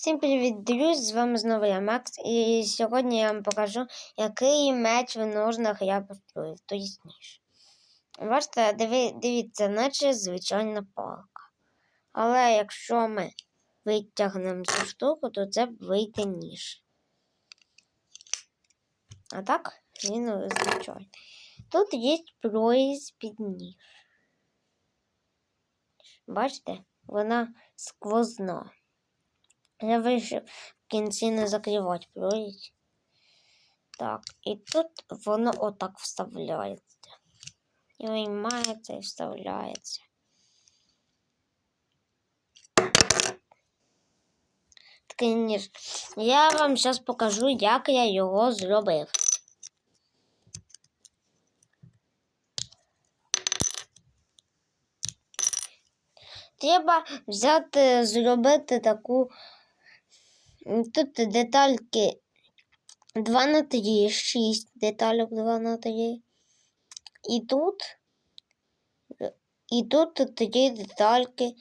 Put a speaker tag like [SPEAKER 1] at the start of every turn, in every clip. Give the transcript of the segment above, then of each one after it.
[SPEAKER 1] Всім привіт, друзі! З вами знову я Макс, і сьогодні я вам покажу, який меч в ножнах я построю, то ніж. Бачите, диви, дивіться, наче звичайна палка. Але якщо ми витягнемо цю штуку, то це вийде ніж. А так, він звичайний. Тут є проїзд під ніж. Бачите, вона сквозна. Я вирішив в кінці не закривати провід. Так, і тут воно отак вставляється. І виймається і вставляється. Такий ніж. Я вам зараз покажу, як я його зробив. Треба взяти, зробити таку Тут детальки 2 на 3, 6 деталек 2 на 3. І тут, і тут такі детальки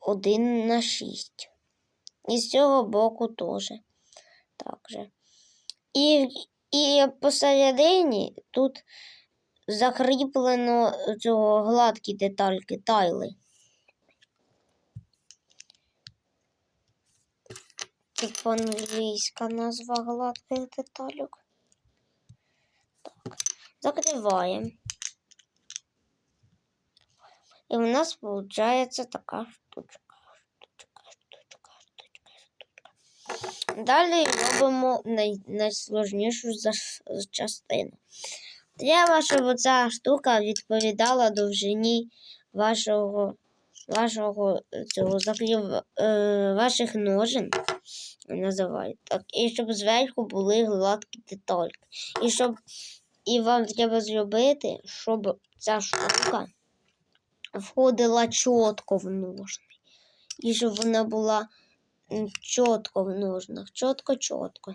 [SPEAKER 1] 1 на 6. І з цього боку теж. Так. І, і посередині тут закріплено цього гладкі детальки, тайли. Типу англійська назва гладких деталюк. Так, закриваємо. І у нас виходить така штучка. Штучка, штучка, штучка, штучка. Далі робимо най найсложнішу частину. Треба, щоб ця штука відповідала довжині вашого вашого цього закрив, е, ваших ножен називають так. І щоб зверху були гладкі детальки. І щоб і вам треба зробити, щоб ця штука входила чітко в ножни. І щоб вона була чітко в ножнах. Чітко-чітко.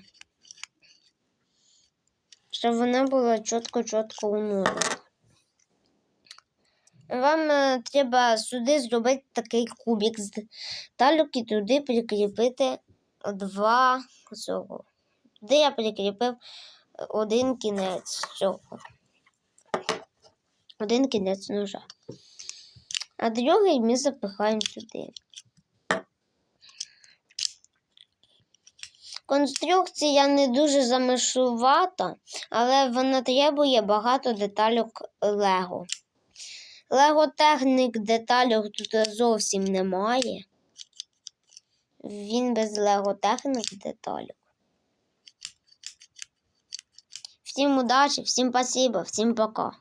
[SPEAKER 1] Щоб вона була чітко-чітко у ножнах. Вам е, треба сюди зробити такий кубик з талюк і туди прикріпити два цього. Де я прикріпив один кінець цього. Один кінець ножа. А другий ми запихаємо сюди. Конструкція не дуже замишувата, але вона требує багато деталюк Лего. Лего-технік деталів тут зовсім немає. Він без лего-технік деталів. Всім удачі, всім спасибо, всім пока.